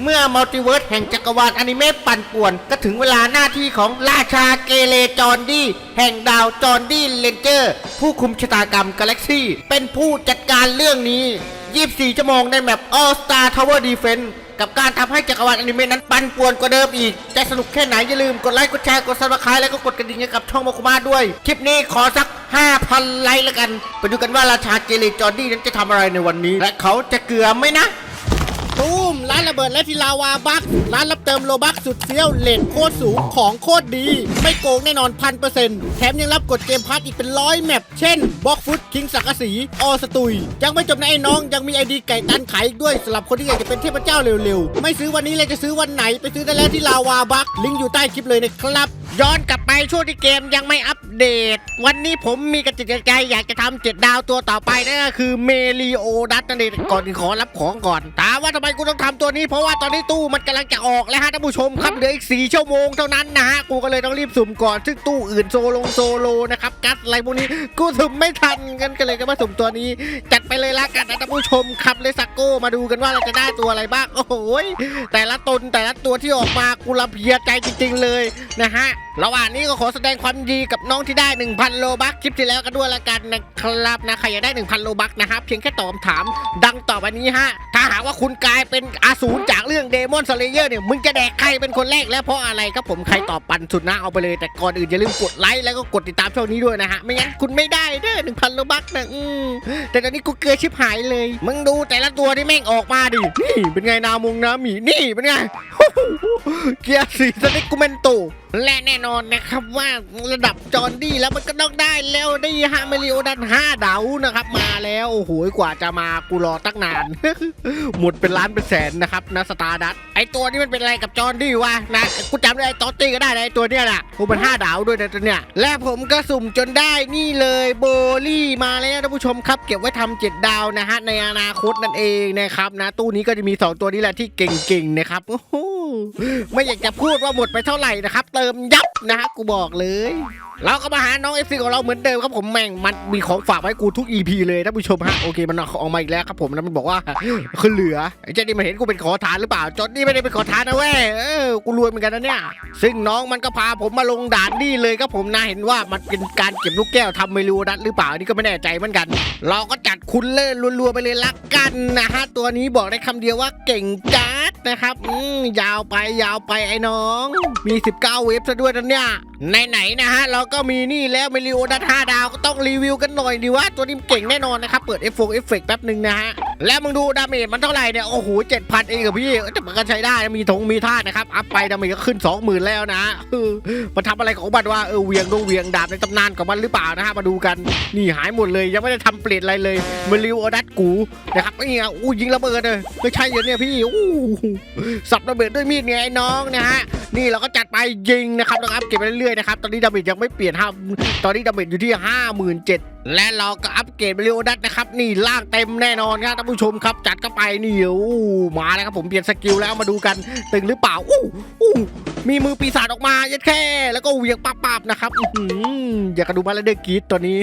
เมื่อมัลติเวิร์สแห่งจักรวาลอนิเมะปั่นป่วน ก็ถึงเวลาหน้าที่ของราชาเกเรจอร์ดี้ แห่งดาวจอร์ดี้เลนเจอร์ ผู้คุมชะตากรรมกาแล็กซี่ เป็นผู้จัดการเรื่องนี้ 24 ชั่วโมงในแมป All Star Tower Defense กับการทำให้จักรวาลอนิเมะนั้นปั่นป่วนกว่าเดิมอีก จะสนุกแค่ไหนอย่าลืมกดไลค์ กดแชร์ กดซับสไครต์แล้วก็กดกระดิ่งให้กับช่องโมคุมาด้วย คลิปนี้ขอสัก 5,000 ไลค์แล้วกัน ไปดูกันว่าราชาเกเรจอร์ดี้นั้นจะทำอะไรในวันนี้ และเขาจะเกลือไหมนะ ตูมร้านระเบิดและทีลาวาบักร้านรับเติมโลบักสุดเฟี้ยวเลทโคตรสูงของโคตรดี ไม่โกงแน่นอนพันเปอร์เซ็นต์แถมยังรับกดเกมพาร์ทอีกเป็นร้อยแมปเช่นบล็อกฟุตคิงสักกสีออสตุย ยังไม่จบนะไอ้น้องยังมีไอดีไก่ตันขายอีกด้วยสำหรับคนที่อยากจะเป็นเทพเจ้าเร็วๆ ไม่ซื้อวันนี้เลยจะซื้อวันไหนไปซื้อได้แล้วที่ลาวาบักลิงก์อยู่ใต้คลิปเลยนะครับ ย้อนกลับไปช่วงที่เกมยังไม่อัปเดต วันนี้ผมมีกระจิตกระใจอยากจะทำเจ็ดดาวตัวต่อไปนั่นก็คือเมลิโอดัตนั่นเองก่อนขอรับของก่อน ถามว่าทำไมกูต้องทำตัวนี้เพราะว่าตอนนี้ตู้มันกำลังจะออกแล้วฮะท่านผู้ชมครับเหลืออีกสี่ชั่วโมงเท่านั้นนะฮะกูก็เลยต้องรีบสุ่มก่อน ซึ่งตู้อื่นโซโลงโซโลนะครับกัสอะไรพวกนี้กูสุ่มไม่ทันกันก็เลยก็มาสุ่มตัวนี้ จัดไปเลยละกันนะท่านผู้ชมครับเลยสักโก้มาดูกันว่าเราจะได้ตัวอะไรบ้างโอ้โหแต่ละตนแต่ละตัวที่ออกมากูละเพียใจจริง ๆ เลยนะฮะ ระหว่างนี้ก็ขอแสดงความยินดีกับน้องที่ได้ 1,000 โลบักคลิปที่แล้วกันด้วยละกันนะครับนะใครอยากได้ 1,000 โลบักนะครับเพียงแค่ตอบคำถาม ดังต่อไปนี้ฮะ ถ้าหากว่าคุณกลายเป็นอาสูรจากเรื่องเดมอนสเลเยอร์เนี่ยมึงจะแดกใครเป็นคนแรกและเพราะอะไรครับผมใครตอบปันสุดนะเอาไปเลย แต่ก่อนอื่นอย่าลืมกดไลค์แล้วก็กดติดตามช่องนี้ด้วยนะฮะไม่งั้นคุณไม่ได้เด้อ1,000 โลบักนะอืมแต่ตอนนี้กูเกลือชิบหายเลย มึงดูแต่ละตัวที่แม่งออกมาดินี่เป็นไงนามงน้ำหมีนี่เป็นไงเกียร์สีสต็กกูเมนโต และแน่นอนนะครับว่าระดับจอร์ดี้แล้วมันก็ต้องได้แล้วได้ฮาเมลิโอดันห้าดาวนะครับ มาแล้วโอ้โหกว่าจะมากูรอตั้งนาน หมดเป็นล้านเป็นแสนนะครับนะสตาร์ดัตไอตัวนี้มันเป็นอะไรกับจอร์ดี้วะนะกูจำได้ไอตอตตี้ก็ได้ไอตัวเนี้ยแหละกูมันห้าดาวด้วยนะตัวเนี้ยและผมก็สุ่มจนได้นี่เลยโบลี่มาแล้วท่านผู้ชมครับ เก็บไว้ทำเจ็ดดาวนะฮะในอนาคตนั่นเองนะครับนะตู้นี้ก็จะมีสองตัวนี้แหละที่เก่งๆนะครับโอ้โหไม่อยากจะพูดว่าหมดไปเท่าไหร่นะครับเติติมยับนะฮะกูบอกเลย เราก็มาหาน้องเอฟซีของเราเหมือนเดิมครับผมแม่งมันมีของฝากไว้กูทุก EP เลยท่านผู้ชมฮะโอเคมันออกมาอีกแล้วครับผมแล้วมันบอกว่าคือเหลือไอ้เจ้านี่มันเห็นกูเป็นขอทานหรือเปล่าจอดนี่ไม่ได้เป็นขอทานนะเว้ยเออกูรวยเหมือนกันนะเนี่ย ซึ่งน้องมันก็พาผมมาลงด่านนี่เลยครับผมนะเห็นว่ามันเป็นการเก็บลูกแก้วทำไม่รู้นัดหรือเปล่านี่ก็ไม่แน่ใจเหมือนกัน เราก็จัดคุณเล่นรัวๆไปเลยละกันนะฮะตัวนี้บอกได้คำเดียวว่าเก่งจั ดนะครับอืมยาวไปยาวไปไอ้น้อง มี 19 เวฟซะด้วยนะเนี่ยไหนๆนะฮะเราก็มีนี่แล้วเมลิโอดัต5ดาวก็ต้องรีวิวกันหน่อยดีว่าตัวนี้มันเก่งแน่นอนนะครับ เปิดเอฟเอฟเฟกแป๊บหนึ่งนะฮะ แล้วมึงดูดาเมจมันเท่าไหร่เนี่ย โอ้โห7,000เองกับพี่แต่มันก็ใช้ได้มีธงมีท่านะครับ อัพไปดาเมจก็ขึ้น 20,000 แล้วนะเออมันทำอะไรของมันว่าเออเวียงดงเวียงดาบในตำนานของมันหรือเปล่านะฮะมาดูกันนี่หายหมดเลยยังไม่ได้ทำเปลี่ยนอะไรเลยเมลิโอดัตกูนะครับนี่ไงอู้ยิงระเบิดเลยไม่ใช่เหรอเนี่ยพี่อู้สับระเบิดด้วยมีดไงไอ้น้องนะฮะนี่เราก็จัดไปยิงนะครับนะครับเก็บไปเรื่อยๆนะครับตอนนี้ดาเมจยังไม่เปลี่ยนห้าตอนนี้ดาเมจอยู่ที่ห้าหมื่นเจ็ด และเราก็อัปเกรดไปเรียวดัตนะครับ นี่ล่างเต็มแน่นอนครับท่านผู้ชมครับ จัดเข้าไปนี่อู้มาแล้วครับผมเปลี่ยนสกิลแล้วมาดูกันตึงหรือเปล่าอู้อู้มีมือปีศาจออกมายัดแค่ แล้วก็เวียงปับๆนะครับอื้อยากระดูมาแล้วเดอร์กรีดตัวนี้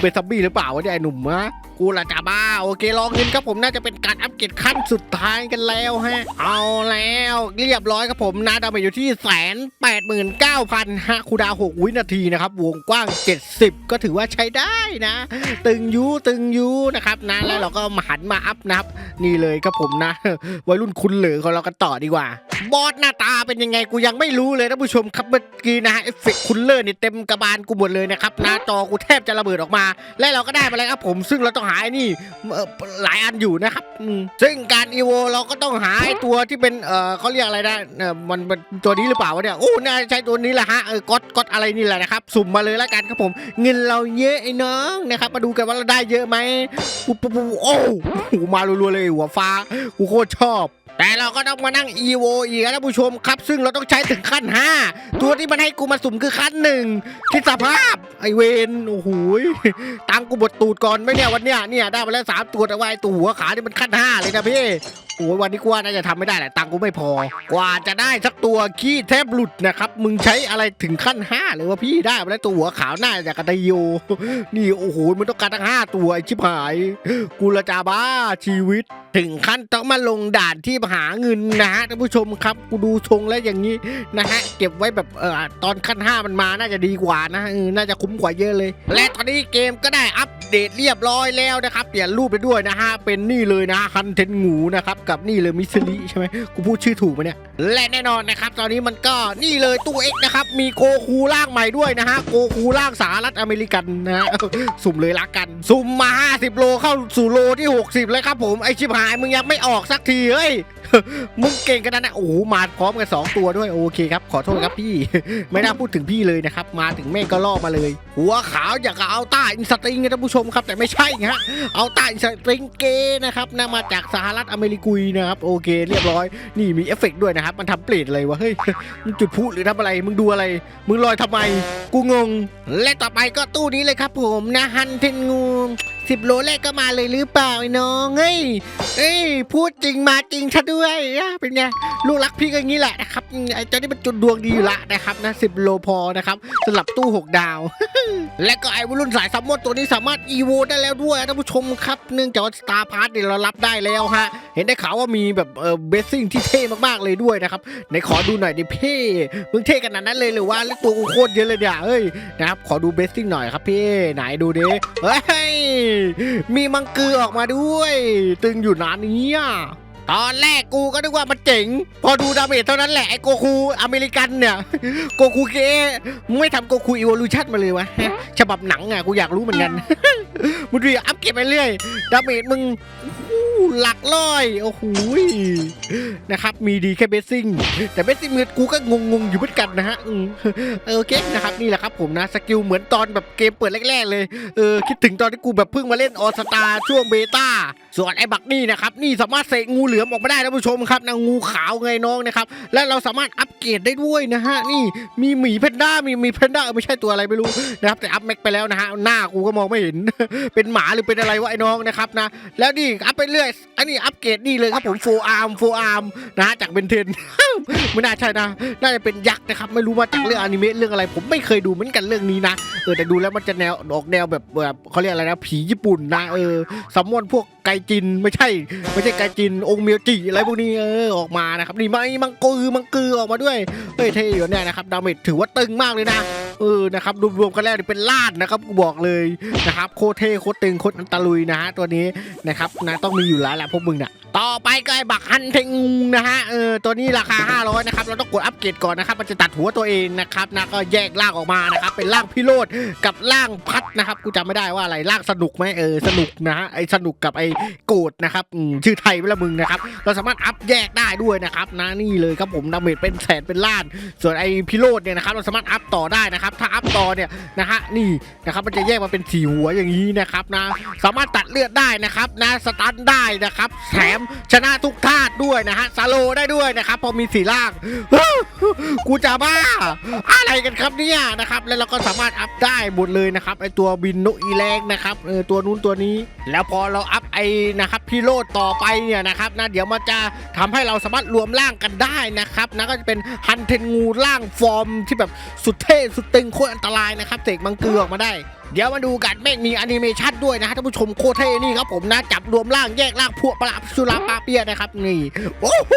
เป็นซับบี้หรือเปล่าวะเนี่ยไอ้หนุ่มมะกูละจ้าบ้าโอเคลองเงินครับผมน่าจะเป็นการอัปเกรดขั้นสุดท้ายกันแล้วฮะเอาแล้วเรียบร้อยครับผมนะดาเมจอยู่ที่แสนแปดหมื่นเก้าพันฮะคูดาหกวินาทีนะครับวงกว้าง 70 ก็ถือว่าใช้ได้นะ ตึงยูตึงยูนะครับนะแล้วเราก็มาหันมาอัพนะครับ นี่เลยครับผมนะ วัยรุ่นคุณเหลือของเรากันต่อดีกว่า บอสหน้าตาเป็นยังไงกูยังไม่รู้เลยท่านผู้ชมครับเมื่อกี้นะฮะเอฟเฟกต์คุณเลอร์นี่เต็มกระบาลกูหมดเลยนะครับหน้าจอกูแทบจะระเบิดออกมา และเราก็ได้มาแล้วครับผมซึ่งเราต้องหาไอ้นี่เอ่อหลายอันอยู่นะครับอืมซึ่งการอีโวเราก็ต้องหาไอ้ตัวที่เป็นเออเขาเรียกอะไรนะเออมันมันตัวนี้หรือเปล่าวะเนี่ยโอ้น่าจะใช่ตัวนี้แหละฮะเออก๊อตก๊อตอะไรนี่แหละนะครับ สุ่มมาเลยละกันครับผม เงินเราเยอะไอ้น้องนะครับ มาดูกันว่าเราได้เยอะไหมปุ๊บปุ๊บปุ๊บโอ้โหมารัวๆเลยหัวฟ้ากูโคตรชอบแต่เราก็ต้องมานั่ง EVO อีกนะผู้ชมครับ ซึ่งเราต้องใช้ถึงขั้น 5 ตัวที่มันให้กูมาสุ่มคือขั้นหนึ่งคิดสภาพ ไอเวนโอ้โหตังกูบดตูดก่อนไหมเนี่ยวันเนี้ยเนี่ยได้มาแล้วสามตัวแต่ว่าไอตัวหัวขานี่มันขั้น 5 เลยนะพี่ โอ้ยวันนี้กูว่าน่าจะทำไม่ได้แหละ ตังค์กูไม่พอ กว่าจะได้สักตัวขี้แทบหลุดนะครับ มึงใช้อะไรถึงขั้นห้าเลยว่าพี่ได้มาแล้วตัวหัวขาวหน้าจากกระไดโย นี่โอ้โหมันต้องการทั้งห้าตัวไอชิบหายกูละจาบ้าชีวิต ถึงขั้นต้องมาลงด่านที่หาเงินนะฮะท่านผู้ชมครับกูดูทรงแล้วอย่างนี้นะฮะเก็บไว้แบบเออตอนขั้นห้ามันมาน่าจะดีกว่านะเออน่าจะคุ้มกว่าเยอะเลย และตอนนี้เกมก็ได้อัปเดตเรียบร้อยแล้วนะครับเปลี่ยนรูปไปด้วยนะฮะเป็นนี่เลยนะคันเทนงูนะครับกับนี่เลยมิสลิใช่ไหมกูพูดชื่อถูกไหมเนี่ย และแน่นอนนะครับ ตอนนี้มันก็นี่เลยตู้เอ็กนะครับ มีโกคูร่างใหม่ด้วยนะฮะ โกคูร่างสหรัฐอเมริกันนะฮะ สุ่มเลยละกัน สุ่มมา 50 โลเข้าสู่โลที่ 60 เลยครับผม ไอชิบหายมึงยังไม่ออกสักทีเฮ้ย มึงเก่งกันนะนะโอ้โหมาพร้อมกัน 2 ตัวด้วย โอเคครับ ขอโทษครับพี่ ไม่น่าพูดถึงพี่เลยนะครับ มาถึงแม่ก็ล่อมาเลย หัวขาวอยากเอาต้าอินสตริงนะท่านผู้ชมครับ แต่ไม่ใช่ฮะ เอาต้าอินสตริงเกนะครับนะมาจากสหรัฐอเมริกุยนะครับโอเคเรียบร้อย นี่มีเอฟเฟกต์ด้วยนะครับ มันทำเปลดอะไรวะเฮ้ยมึงจุดพุหรือทำอะไร มึงดูอะไร มึงลอยทำไม กูงง และต่อไปก็ตู้นี้เลยครับผมนะฮันเทนงู สิบโลแรกก็มาเลยหรือเปล่าไอ้น้องเฮ้ยเอ้ยพูดจริงมาจริงซะด้วยอะเป็นไงลูกรักพี่ก็อย่างนี้แหละนะครับไอ้เจ้านี่มันจุดดวงดีอยู่ละนะครับนะสิบโลพอนะครับสำหรับตู้ 6 ดาว และก็ไอ้วัยรุ่นสายซัมมอนตัวนี้สามารถอีโวได้แล้วด้วยท่านผู้ชมครับ เนื่องจากว่าสตาร์พาร์ทเนี่ยเรารับได้แล้วฮะเห็นได้ข่าวว่ามีแบบเออเบสซิ่งที่เท่มากๆเลยด้วยนะครับไหนขอดูหน่อยดิเพ่มึงเท่ขนาดนั้นเลยหรือว่าเล่นตัวกูโคตรเยอะเลยเนี่ยเอ้ยนะครับขอดูเบสซิ่งหน่อยครับพี่ไหนดูดิเฮ้ยมีมังกือออกมาด้วย ตึงอยู่นานนี้อะตอนแรกกูก็นึกว่ามันเจ๋ง พอดูดาเมจเท่านั้นแหละ ไอ้โกคูอเมริกันเนี่ยโกคูเกมึงไม่ทำโกคูอีวอลูชันมาเลยวะฉบับหนังอะกูอยากรู้เหมือนกันมึงดูอัพเก็บไปเรื่อย ดาเมจมึง หลักร้อย โอ้โหนะครับ มีดีแค่เบสซิ่ง แต่เบสซิ่งมือกูก็งงๆอยู่เหมือนกันนะฮะเออโอเคนะครับนี่แหละครับผมนะสกิลเหมือนตอนแบบเกมเปิดแรกๆเลย เออคิดถึงตอนที่กูแบบเพิ่งมาเล่นออสตาช่วงเบต้า ส่วนไอ้บักนี่นะครับนี่สามารถเสกงูเหลือมออกมาได้ท่านผู้ชมครับนะงูขาวไงน้องนะครับและเราสามารถอัปเกรดได้ด้วยนะฮะนี่มีหมีแพนด้ามีมีแพนด้าไม่ใช่ตัวอะไรไม่รู้นะครับแต่อัพแม็กไปแล้วนะฮะหน้ากูก็มองไม่เห็น เป็นหมาหรือเป็นอะไรวะไอ้น้องนะครับนะแล้วนี่อัพไปเรื่อยอันนี้อัปเกรดนี่เลยครับผมโฟอาร์มโฟอาร์มนะฮะจากเบนเทนไม่น่าใช่นะน่าจะเป็นยักษ์นะครับไม่รู้ว่าจากเรื่องอนิเมะเรื่องอะไร ผมไม่เคยดูเหมือนกันเรื่องนี้นะเออแต่ดูแล้วมันจะแนวออกแนวแบบแบบเขาเรียกอะไรนะผีญี่ปุ่นนะเออซัมมอนพวก ไกจินไม่ใช่ ไม่ใช่ไกจินองค์เมียวจิอะไรพวกนี้เออออกมานะครับนี่มังมังกือมังกือออกมาด้วยเฮ้ยเท่อยู่เนี่ยนะครับดาเมจถือว่าตึงมากเลยนะเออนะครับรวมๆกันแล้วนี่เป็นล้านนะครับกูบอกเลยนะครับโคเท่โคตรตึงโคตรอันตะลุยนะฮะตัวนี้นะครับนะต้องมีอยู่แล้วแหละพวกมึงน่ะต่อไปก็ไอ้บักฮันเทงนะฮะเออตัวนี้ราคา 500นะครับเราต้องกดอัปเกรดก่อนนะครับมันจะตัดหัวตัวเองนะครับนะก็แยกร่างออกมานะครับเป็นร่างพิโรธกับร่างพัดนะครับกูจำไม่ได้ว่าอะไรร่างสนุกไหมเออสนุกนะฮะไอ้สนุกกับไอ้โกรธนะครับอืมชื่อไทยไปละมึงนะครับเราสามารถอัพแยกได้ด้วยนะครับนะนี่เลยครับผมดาเมจเป็นแสนเป็นล้าน ส่วนไอ้พิโรธเนี่ยนะครับเราสามารถอัพต่อได้นะครับถ้าอัพต่อเนี่ยนะฮะนี่นะครับมันจะแยกมาเป็นสี่หัวอย่างนี้นะครับนะ สามารถตัดเลือดได้นะครับนะสตันได้นะครับแถมชนะทุกธาตุด้วยนะฮะซาโลได้ด้วยนะครับพอมีสี่ล่างกูจะบ้า อะไรกันครับเนี่ยนะครับ แล้วเราก็สามารถอัพได้หมดเลยนะครับไอตัวบินนกอีแรงนะครับเออตัวนู้นตัวนี้ แล้วพอเราอัพไอนะครับพิโรดต่อไปเนี่ยนะครับนะเดี๋ยวมันจะทำให้เราสามารถรวมร่างกันได้นะครับนะก็จะเป็นฮันเทนงูร่างฟอร์มที่แบบสุดเท่สุดตึงโคตรอันตรายนะครับเสกมังกรออกมาได้ เดี๋ยวมาดูกันแม่งมีแอนิเมชันด้วยนะฮะท่านผู้ชมโคเท่นี่ครับผมนะจับรวมร่างแยกร่างพวกปลาสุราปาเปียนะครับนี่โอ้โห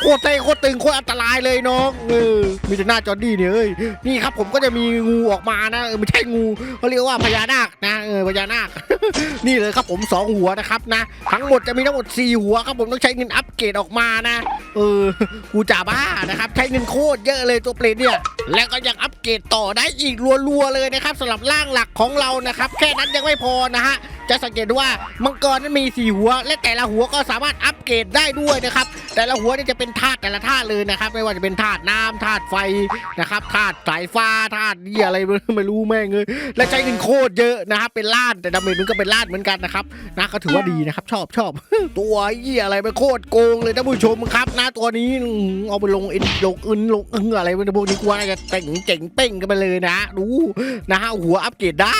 โคเท่โคตึงโคตอันตรายเลยน้องเออมีแต่หน้าจอร์ดี้เนี่ยเอ้ยนี่ครับผมก็จะมีงูออกมานะเออไม่ใช่งูเขาเรียกว่าพญานาคนะเออพญานาค นี่เลยครับผมสองหัวนะครับนะ ทั้งหมดจะมีทั้งหมดสี่หัวครับผมต้องใช้เงินอัปเกรดออกมานะ เออกูจ่าบ้านะครับใช้เงินโคตรเยอะเลยตัวเปรตเนี่ยแล้วก็ยังอัปเกรดต่อได้อีกรัวๆเลยนะครับสำหรับร่างหลักของเรานะครับ แค่นั้นยังไม่พอนะฮะจะสังเกตว่ามังกรนั้นมีสี่หัว และแต่ละหัวก็สามารถอัปเกรดได้ด้วยนะครับ แต่ละหัวเนี่ยจะเป็นธาตุแต่ละธาตุเลยนะครับ ไม่ว่าจะเป็นธาตุน้ำธาตุไฟนะครับธาตุสายฟ้าธาตุเหียอะไรไม่รู้แม่งเลยและใช้เงินโคตรเยอะนะครับ เป็นล้านแต่ดาเมจมันก็เป็นล้านเหมือนกันนะครับนะก็ถือว่าดีนะครับ ชอบชอบตัวเหียอะไรมันโคตรโกงเลยท่านผู้ชมครับนะตัวนี้เอาไปลงอินลงอึนลงอึงอะไรพวกนี้กูว่าจะแต่งเจ๋งเป้งกันไปเลยนะดูนะฮะหัวอัปเกรดได้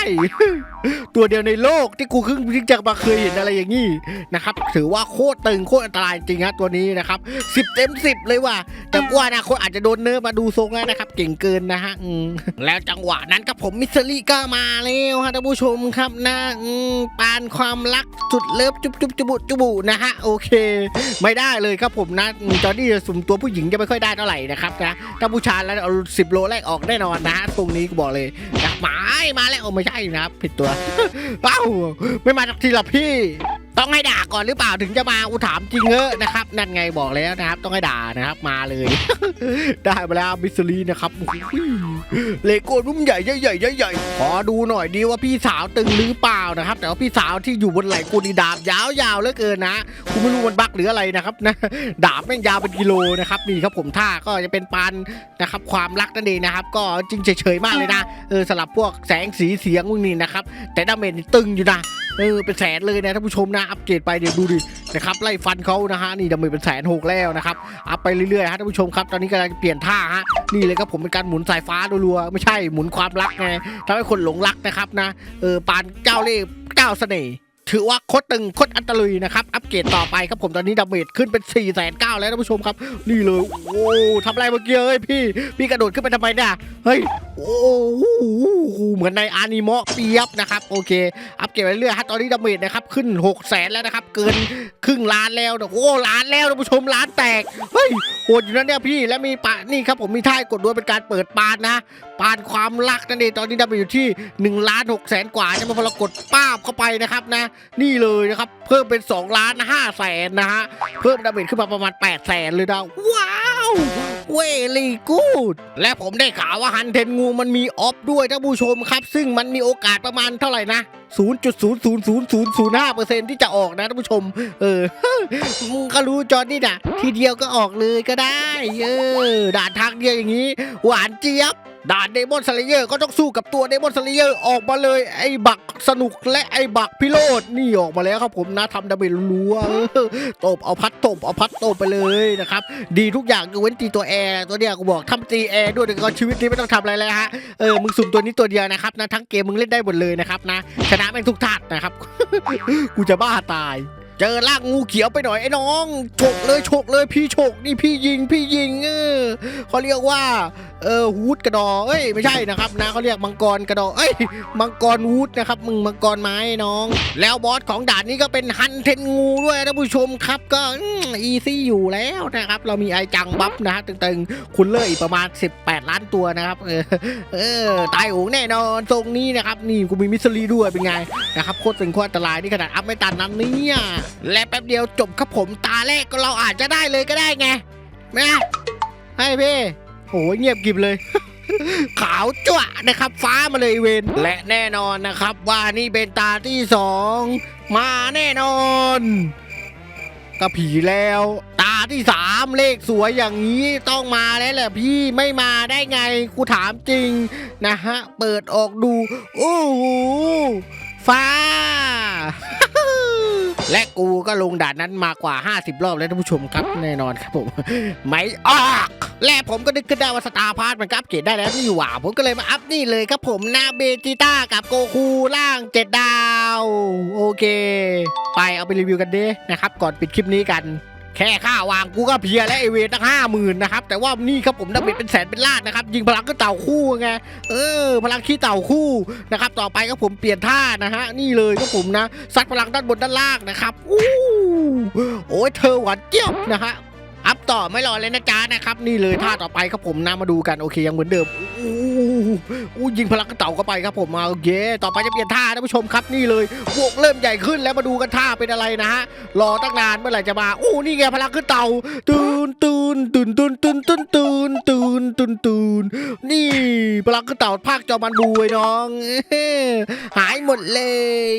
ตัวเดียวในโลกที่กูเพิ่งเพิ่งจะมาเคยเห็นอะไรอย่างนี้นะครับ ถือว่าโคตรตึงโคตรอันตรายจริงฮะตัวนี้นะครับสิบเต็มสิบเลยว่ะแต่กว่านะคนอาจจะโดนเนิร์ฟมาดูทรงแล้วนะครับ เก่งเกินนะฮะอืมแล้วจังหวะนั้นครับผมมิสซิลี่ก็มาแล้วฮะท่านผู้ชมครับนะอืมปานความรักสุดเลิฟจุบจุบจุบุจุบุนะฮะโอเค ไม่ได้เลยครับผมนะอืมจอร์ดี้สุ่มตัวผู้หญิงจะไม่ค่อยได้เท่าไหร่นะครับนะถ้าผู้ชายแล้วเอาสิบโลแรกออกแน่นอนนะฮะตรงนี้กูบอกเลยนะหมายมาแล้วโอ้ไม่ใช่นะครับผิดตัวเป้าไม่มาจากทีละพี่ ต้องให้ด่าก่อนหรือเปล่าถึงจะมาอุถามจริงเออะนะครับ นั่นไงบอกแล้วนะครับ ต้องให้ด่านะครับมาเลย ได้มาแล้วมิสซิลีนะครับเลโก้รุ่มใหญ่ใหญ่ใหญ่ใหญ่ขอดูหน่อยดีว่าพี่สาวตึงหรือเปล่านะครับ แต่ว่าพี่สาวที่อยู่บนไหล่กูนี่ดาบยาวๆเหลือเกินนะกูไม่รู้มันบักหรืออะไรนะครับนะดาบแม่งยาวเป็นกิโลนะครับนี่ครับผมท่าก็จะเป็นปานนะครับ ความรักนั่นเองนะครับ ก็จริงเฉยๆมากเลยนะเออสลับพวกแสงสีเสียงพวกนี้นะครับ แต่ดาเมจนี่ตึงอยู่นะ เออเป็นแสนเลยนะท่านผู้ชมนะอัปเกรดไปเดี๋ยวดูดินะครับไล่ฟันเขานะฮะนี่ดาเมจเป็นแสนหกแล้วนะครับอัพไปเรื่อยๆฮะท่านผู้ชมครับตอนนี้กำลังเปลี่ยนท่าฮะนี่เลยครับผมเป็นการหมุนสายฟ้ารัวๆไม่ใช่หมุนความรักไงทำให้คนหลงรักนะครับนะเออปานเจ้าเล่ห์เจ้าเสน่ห์ ถือว่าโคตรตึงโคตรอันตรายนะครับ อัปเกรดต่อไปครับผมตอนนี้ดาเมจขึ้นเป็น4ี่แสนเก้าแล้วท่านผู้ชมครับ นี่เลย โอ้ทำอะไรเมื่อกี้เอ้ยพี่ พี่กระโดดขึ้นไปทำไมเนี่ยเฮ้ย โอ้โหเหมือนในอานิเมะเปียบนะครับ โอเค อัปเกรดไปเรื่อยฮะตอนนี้ดาเมจนะครับขึ้น6 0แสนแล้วนะครับ เกินครึ่งล้านแล้วนะโอ้ล้านแล้วท่านผู้ชมล้านแตกเฮ้ยโหดอยู่นะเนี่ยพี่และมีปะนี่ครับผมมีท่ายกดด้วยเป็นการเปิดปานนะ ปานความรักนั่นเองตอนนี้ดาเมจอยู่ที่1ล้าน6แสนกว่าจะมพอเรากดป้าบเข้าไปนะครับนะนี่เลยนะครับ เพิ่มเป็น2ล้าน5แสนนะฮะ เพิ่มดาเมจขึ้นมาประมาณ8แสนเลยนะ ว้าวเวลี่กูดและผมได้ข่าวว่าฮันเทนงูมันมีออฟด้วยท่านผู้ชมครับ ซึ่งมันมีโอกาสประมาณเท่าไหร่นะ0.00005%ที่จะออกนะท่านผู้ชม เออมึงก็รู้จอนี่นะทีเดียวก็ออกเลยก็ได้ เออด่านทางเดียวอย่างนี้ หวานเจี๊ยบ ด่านเดมอนสเลเยอร์ก็ต้องสู้กับตัวเดมอนสเลเยอร์ออกมาเลยไอ้บักสนุกและไอ้บักพิโรดนี่ออกมาแล้วครับผมนะทำดาเมจรัวตบเอาพัดตบเอาพัดตบไปเลยนะครับดีทุกอย่างยกเว้นตีตัวแอร์ตัวเนี้ยกูบอกทำตีแอร์ด้วยแต่ก็ชีวิตนี้ไม่ต้องทำอะไรเลยฮะเออมึงสุ่มตัวนี้ตัวเดียวนะครับนะทั้งเกมมึงเล่นได้หมดเลยนะครับนะชนะแม่งทุกทัดนะครับกูจะบ้าตายเจอลากงูเขียวไปหน่อยไอ้น้องฉกเลยฉกเลยพี่ฉกนี่พี่ยิงพี่ยิงเออเขาเรียกว่า เออฮูดกระดอเอ้ยไม่ใช่นะครับนะเขาเรียกมังกรกระดอเอ้ยมังกรฮูดนะครับมึงมังกรไม้น้อง แล้วบอสของด่านนี้ก็เป็นฮันเทนงูด้วยท่านผู้ชมครับก็อีซี่อยู่แล้วนะครับเรามีไอจังบัฟนะฮะตึงๆ คุณเลยอีกประมาณ 18 ล้านตัวนะครับ เออเออตายโหงแน่นอนทรงนี้นะครับนี่กูมีมิสซิลีด้วยเป็นไงนะครับโคตรตึงโคตรอันตรายนี่ขนาดอัพไม่ตันนั้นเนี่ยและแป๊บเดียวจบครับผมตาแรกก็เราอาจจะได้เลยก็ได้ไงแม่ให้พี่ โอ้ยเงียบกริบเลย ขาวจั่วนะครับฟ้ามาเลยเวนและแน่นอนนะครับ ว่านี่เป็นตาที่สองมาแน่นอนก็ผีแล้ว ตาที่สามเลขสวยอย่างนี้ต้องมาแล้วแหละพี่ไม่มาได้ไงกูถามจริงนะฮะ เปิดออกดู โอ้โหฟ้า และกูก็ลงด่านนั้นมากว่า 50 รอบแล้วท่านผู้ชมครับแน่นอนครับผมไม่ออกและผมก็นึกขึ้นได้ว่าสตาร์พาร์ทมันครับเกรดได้แล้วนี่หว่าผมก็เลยมาอัพนี่เลยครับผมนาเบจิต้ากับโกคูล่างเจ็ดาว โอเค ไปเอาไปรีวิวกันเด้นะครับ ก่อนปิดคลิปนี้กัน แค่ค่าวางกูก็เพียและไอเวทตั้งห้าหมื่นนะครับ แต่ว่านี่ครับผมดับเบิลเป็นแสนเป็นล้านนะครับ ยิงพลังก็เต่าคู่ไงเออ พลังขี้เต่าคู่นะครับ ต่อไปก็ผมเปลี่ยนท่านะฮะนี่เลยก็ผมนะซัดพลังด้านบนด้านล่างนะครับอู้โอ้ยเธอหวานเจี๊ยบนะฮะ อัพต่อไม่รอเลยนะจ๊ะนะครับ นี่เลยท่าต่อไปครับผมนะมาดูกันโอเคยังเหมือนเดิมอู้อู้ยิงพลังกระเต่าเข้าไปครับผมมาโอเคต่อไปจะเปลี่ยนท่าท่านผู้ชมครับนี่เลยบวกเริ่มใหญ่ขึ้นแล้วมาดูกันท่าเป็นอะไรนะฮะรอตั้งนานเมื่อไหร่จะมาอู้นี่ไงพลังขึ้นเต่าตูนตูนตูนตูนตูนตูนตูนตูนตูนตูนนี่พลังขึ้นเต่าภาคจอมันบูไอ้น้อง หายหมดเลย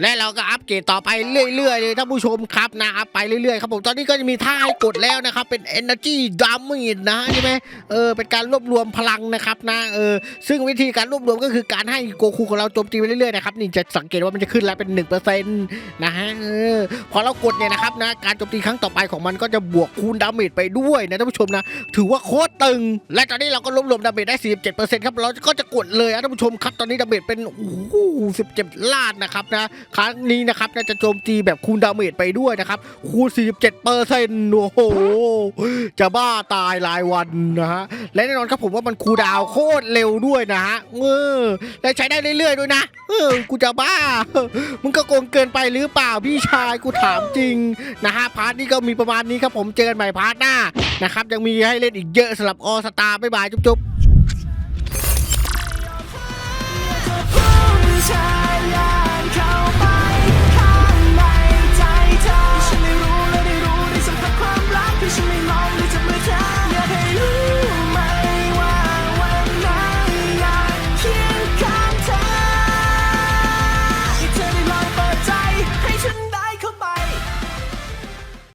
และเราก็อัปเกรดต่อไปเรื่อยๆเลยท่านผู้ชมครับนะอัพไปเรื่อยๆครับผมตอนนี้ก็จะมีท่าให้กดแล้วนะครับ เป็น Energy Damage นะใช่ไหมเออเป็นการรวบรวมพลังนะครับนะเออซึ่งวิธีการรวบรวมก็คือการให้โกคูของเราโจมตีไปเรื่อยๆนะครับนี่จะสังเกตว่ามันจะขึ้นแล้วเป็น1%นะฮะเออพอเรากดเนี่ยนะครับนะการโจมตีครั้งต่อไปของมันก็จะบวกคูณดาเมจไปด้วยนะท่านผู้ชมนะถือว่าโคตรตึง และตอนนี้เราก็รวบรวมดาเมจได้ 47%ครับเราก็จะกดเลยนะท่านผู้ชมครับตอนนี้ดาเมจเป็นโอ้โห17ล้านนะครับนะครั้งนี้นะครับน่าจะโจมตีแบบคูณดาเมจไปด้วยนะครับ คูณ 47%โอ้โห จะบ้าตายรายวันนะฮะ และแน่นอนครับผมว่ามันคูดาวโคตรเร็วด้วยนะฮะเออและใช้ได้เรื่อยๆด้วยนะ เออ กูจะบ้า มึงก็โกงเกินไปหรือเปล่าพี่ชาย กูถามจริงนะฮะ พาร์ทนี้ก็มีประมาณนี้ครับผม เจอกันใหม่พาร์ทหน้านะครับ ยังมีให้เล่นอีกเยอะสำหรับออสตาบ๊ายบายจุ๊บๆผู้ชาย